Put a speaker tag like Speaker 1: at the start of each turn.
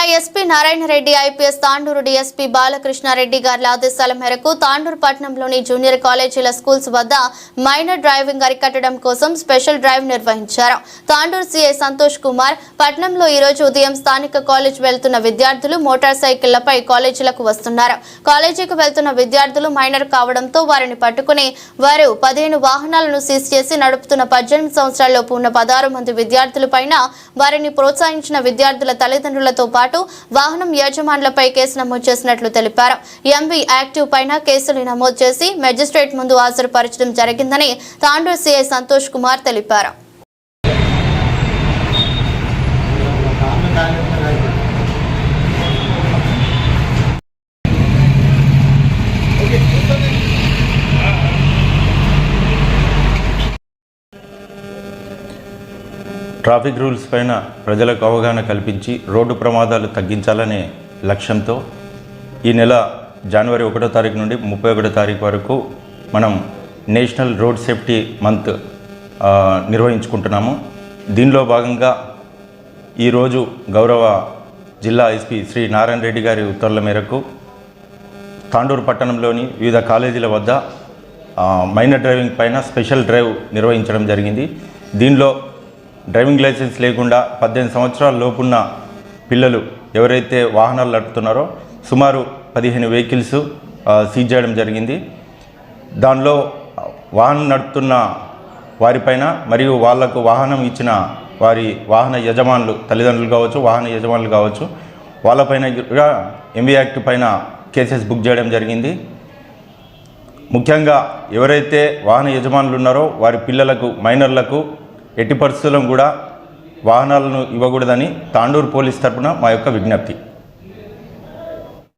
Speaker 1: జిల్లా SP Narayana Reddy IPS Tandur DSP Balakrishna Reddy గారి ఆదేశాల మేరకు తాండూరు పట్టణంలోని జూనియర్ కాలేజీల స్కూల్స్ వద్ద మైనర్ డ్రైవింగ్ అరికట్టడం కోసం స్పెషల్ డ్రైవ్ నిర్వహించారు. తాండూరు సీఐ సంతోష్ కుమార్ పట్టణంలో ఈ రోజు ఉదయం స్థానిక కాలేజ్ వెళ్తున్న విద్యార్థులు మోటార్ సైకిళ్ళపై కాలేజీలకు వస్తున్నారు. కాలేజీకి వెళ్తున్న విద్యార్థులు మైనర్ కావడంతో వారిని పట్టుకుని వారు పదిహేను వాహనాలను సీజ్ చేసి నడుపుతున్న పద్దెనిమిది సంవత్సరాలలోపు ఉన్న పదహారు మంది విద్యార్థుల పైన వారిని ప్రోత్సహించిన విద్యార్థుల తల్లిదండ్రులతో పాటు వాహనం యజమానులపై కేసు నమోదు చేసినట్లు తెలిపారు. ఎంవి యాక్టివ్ పైన కేసులు నమోదు చేసి మెజిస్ట్రేట్ ముందు హాజరుపరచడం జరిగిందని తాండూరు సీఐ సంతోష్ కుమార్ తెలిపారు.
Speaker 2: ట్రాఫిక్ రూల్స్ పైన ప్రజలకు అవగాహన కల్పించి రోడ్డు ప్రమాదాలు తగ్గించాలనే లక్ష్యంతో ఈ నెల జనవరి ఒకటో తారీఖు నుండి ముప్పై ఒకటో తారీఖు వరకు మనం నేషనల్ రోడ్ సేఫ్టీ మంత్ నిర్వహించుకుంటున్నాము. దీనిలో భాగంగా ఈరోజు గౌరవ జిల్లా ఎస్పీ శ్రీ నారాయణ రెడ్డి గారి ఉత్తర్వుల మేరకు తాండూరు పట్టణంలోని వివిధ కాలేజీల వద్ద మైనర్ డ్రైవింగ్ పైన స్పెషల్ డ్రైవ్ నిర్వహించడం జరిగింది. దీనిలో డ్రైవింగ్ లైసెన్స్ లేకుండా పద్దెనిమిది సంవత్సరాల లోపున్న పిల్లలు ఎవరైతే వాహనాలు నడుపుతున్నారో సుమారు పదిహేను వెహికల్స్ సీజ్ చేయడం జరిగింది. దానిలో వాహనం నడుపుతున్న వారిపైన మరియు వాళ్ళకు వాహనం ఇచ్చిన వారి వాహన యజమానులు తల్లిదండ్రులు కావచ్చు వాహన యజమానులు కావచ్చు వాళ్ళపైన కూడా ఎంబీ యాక్ట్ పైన కేసెస్ బుక్ చేయడం జరిగింది. ముఖ్యంగా ఎవరైతే వాహన యజమానులు ఉన్నారో వారి పిల్లలకు మైనర్లకు ఎట్టి పరిస్థితుల్లో కూడా వాహనాలను ఇవ్వకూడదని తాండూరు పోలీస్ తరపున మా యొక్క విజ్ఞప్తి.